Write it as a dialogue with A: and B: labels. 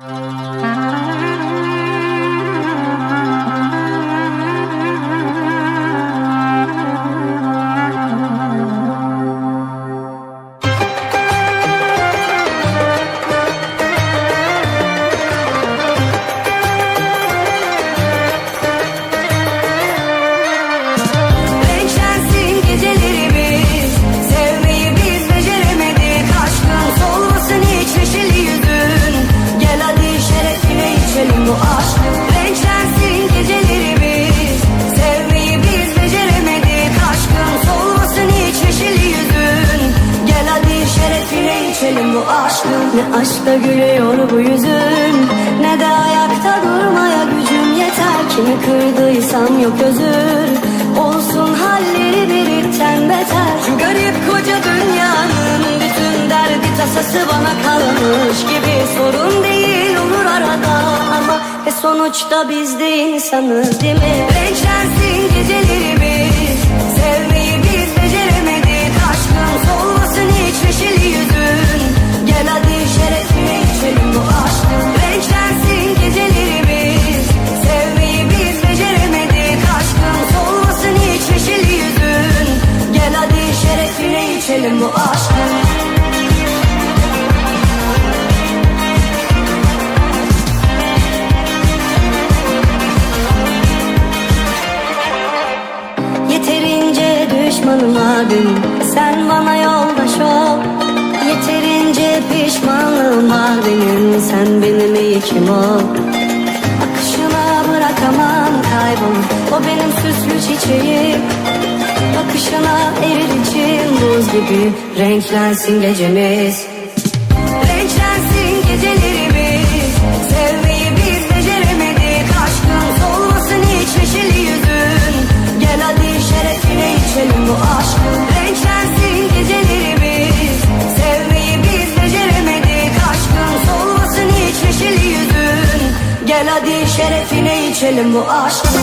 A: Renklensin içelim bu aşkın Ne aşkta gülüyor bu yüzün? Ne de ayakta durmaya gücüm yeter. Kimi kırdıysam yok özür. Olsun halleri birikten beter. Şu garip koca dünyanın Bütün derdi tasası bana kalmış gibi. Sorun değil olur arada ama Ve sonuçta biz de insanız değil mi? Renklensin içelim bu aşkın Yeterince düşmanım abim Sen bana yoldaş ol. Yeterince pişmanlığım var benim Sen benim iyi kim ol. Akışına bırakamam kaybol O benim süslü çiçeğim Bakışına erir içim buz gibi. Renklensin gecemiz. Renklensin gecelerimiz. Sevmeyi biz beceremedik. Aşkın solmasın hiç neşeli yüzün. Gel hadi şerefine içelim bu aşkın Renklensin gecelerimiz. Sevmeyi biz beceremedik. Aşkın solmasın hiç neşeli yüzün. Gel hadi şerefine içelim bu aşkın